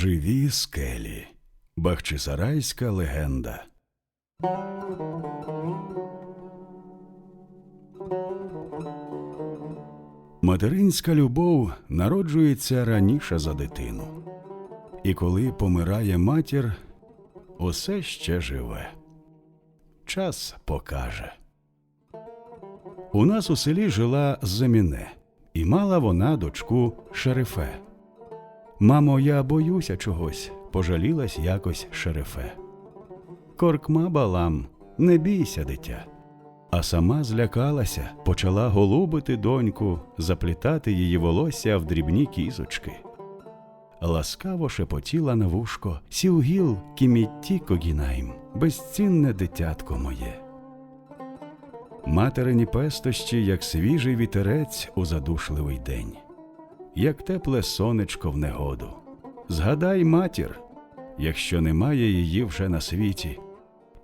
Живі скелі. Бахчисарайська легенда. Материнська любов народжується раніше за дитину. І коли помирає матір, усе ще живе. Час покаже. У нас у селі жила Заміне, і мала вона дочку Шерифе. Мамо, я боюся чогось, пожалілась якось шерифе. Коркма балам, не бійся, дитя. А сама злякалася, почала голубити доньку, заплітати її волосся в дрібні кізочки. Ласкаво шепотіла на вушко сівгіл кімітті когінайм, безцінне дитятко моє. Материні пестощі, як свіжий вітерець у задушливий день як тепле сонечко в негоду. Згадай матір, якщо немає її вже на світі,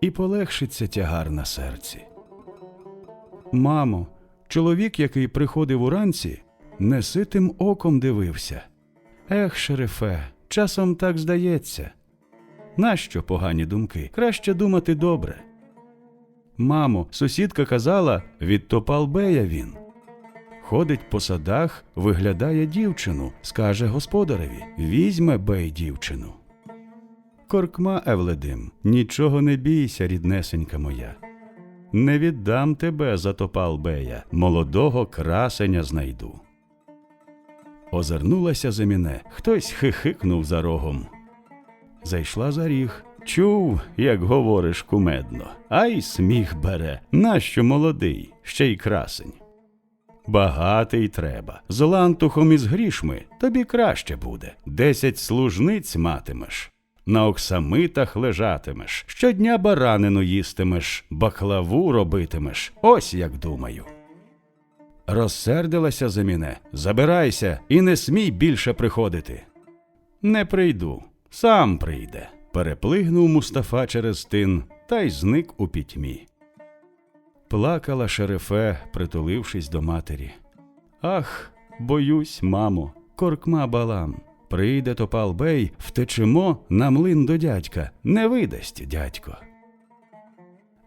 і полегшиться тягар на серці. Мамо, чоловік, який приходив уранці, неситим оком дивився. Ех, шерифе, часом так здається. Нащо погані думки? Краще думати добре. Мамо, сусідка казала, від Топалбея він. Ходить по садах, виглядає дівчину, скаже господареві візьме бей дівчину. Коркма Евледим, нічого не бійся, ріднесенька моя. Не віддам тебе за Топалбея, молодого красеня знайду. Озирнулася земіне, хтось хихикнув за рогом. Зайшла за ріг. Чув, як говориш кумедно, ай сміх бере, нащо молодий, ще й красень. Багатий треба. З лантухом і з грішми тобі краще буде. Десять служниць матимеш. На оксамитах лежатимеш, щодня баранину їстимеш, баклаву робитимеш. Ось як думаю. Розсердилася за мене. Забирайся і не смій більше приходити. Не прийду, сам прийде. Переплигнув Мустафа через тин та й зник у пітьмі. Плакала шерефе, притулившись до матері. Ах, боюсь, мамо, коркма балам. Прийде топал бей, втечемо на млин до дядька, не видасть дядько.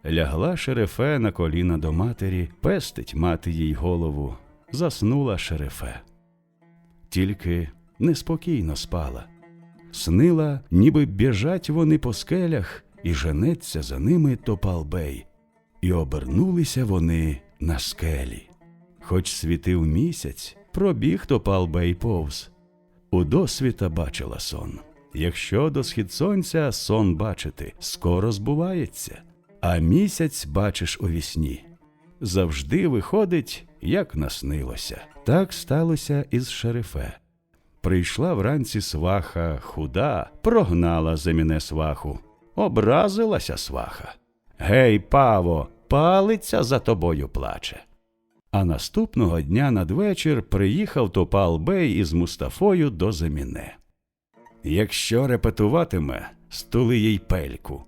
Лягла шерефе на коліна до матері, пестить мати їй голову, заснула шерефе. Тільки неспокійно спала. Снила, ніби біжать вони по скелях, і женеться за ними топалбей, і обернулися вони на скелі. Хоч світив місяць, пробіг Топалбей повз. У досвіта бачила сон. Якщо до схід сонця сон бачити, скоро збувається, а місяць бачиш у вісні. Завжди виходить, як наснилося. Так сталося і з шерифе. Прийшла вранці сваха худа, прогнала земіне сваху, образилася сваха. Гей, паво, палиця за тобою плаче. А наступного дня надвечір приїхав Топал Бей із Мустафою до Земіне. Якщо репетуватиме, стули їй пельку.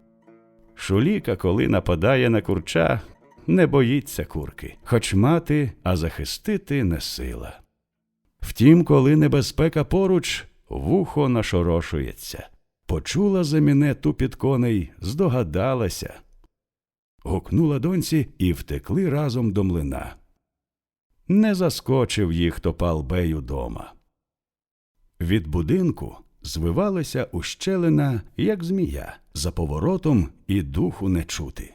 Шуліка, коли нападає на курча, не боїться курки, хоч мати, а захистити не сила. Втім, коли небезпека поруч, вухо нашорошується. Почула Земіне тупіт коней, здогадалася гукнула доньці і втекли разом до млина. Не заскочив їх топал бей удома. Від будинку звивалася ущелина, як змія, за поворотом і духу не чути.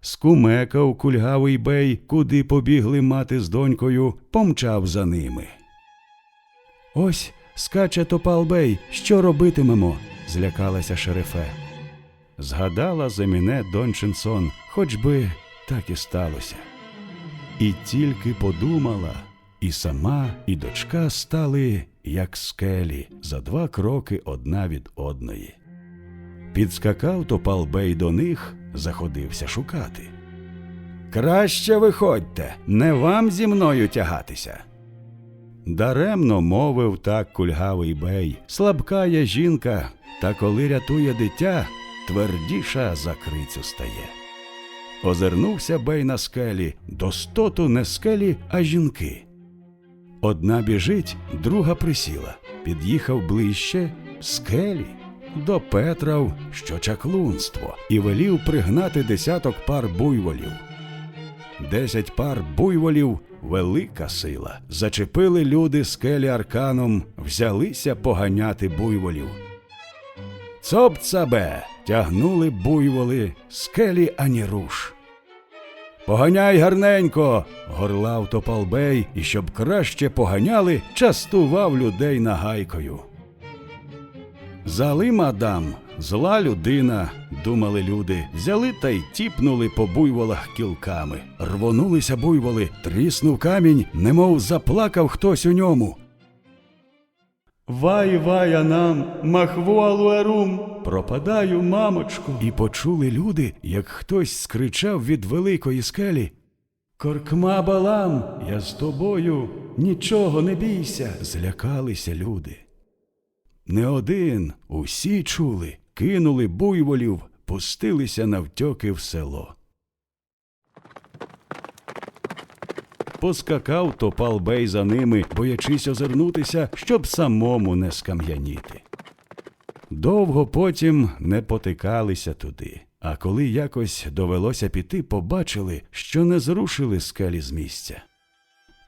Скумекав кульгавий бей, куди побігли мати з донькою, помчав за ними. Ось скаче топал бей, що робитимемо? злякалася шерифе. Згадала за мене дончин сон, хоч би так і сталося. І тільки подумала, і сама, і дочка стали, як скелі, за два кроки одна від одної. Підскакав Топалбей до них, заходився шукати. Краще виходьте, не вам зі мною тягатися. Даремно мовив так кульгавий бей, слабка я жінка, та коли рятує дитя, твердіша за крицю стає. Озирнувся бей на скелі, достоту не скелі, а жінки. Одна біжить, друга присіла, під'їхав ближче, скелі, допетрав, що чаклунство, і велів пригнати десяток пар буйволів. Десять пар буйволів велика сила. Зачепили люди скелі арканом, взялися поганяти буйволів. Цоп-цабе! Тягнули буйволи, скелі ані руш. Поганяй гарненько, горлав Топалбей, і щоб краще поганяли, частував людей нагайкою. Залим Адам, зла людина, думали люди, взяли та й тіпнули по буйволах кілками. Рвонулися буйволи, тріснув камінь, немов заплакав хтось у ньому. Вай вая нам, махвуалуерум, пропадаю, мамочку. І почули люди, як хтось скричав від великої скелі. Коркма балам, я з тобою, нічого не бійся. Злякалися люди. Не один, усі чули, кинули буйволів, пустилися навтьоки в село. Поскакав Топалбей за ними, боячись озирнутися, щоб самому не скам'яніти. Довго потім не потикалися туди, а коли якось довелося піти, побачили, що не зрушили скелі з місця.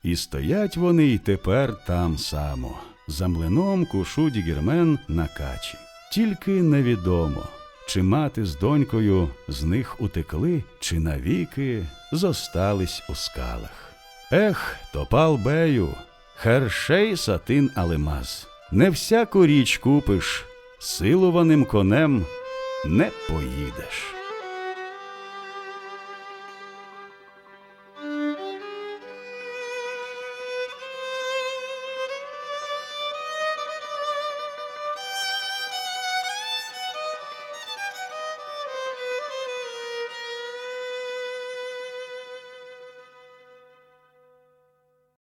І стоять вони й тепер там само, за млином кушуть гірмен на качі. Тільки невідомо, чи мати з донькою з них утекли, чи навіки зостались у скалах. Ех, топал бею, хершей сатин алемаз. Не всяку річ купиш, силуваним конем не поїдеш.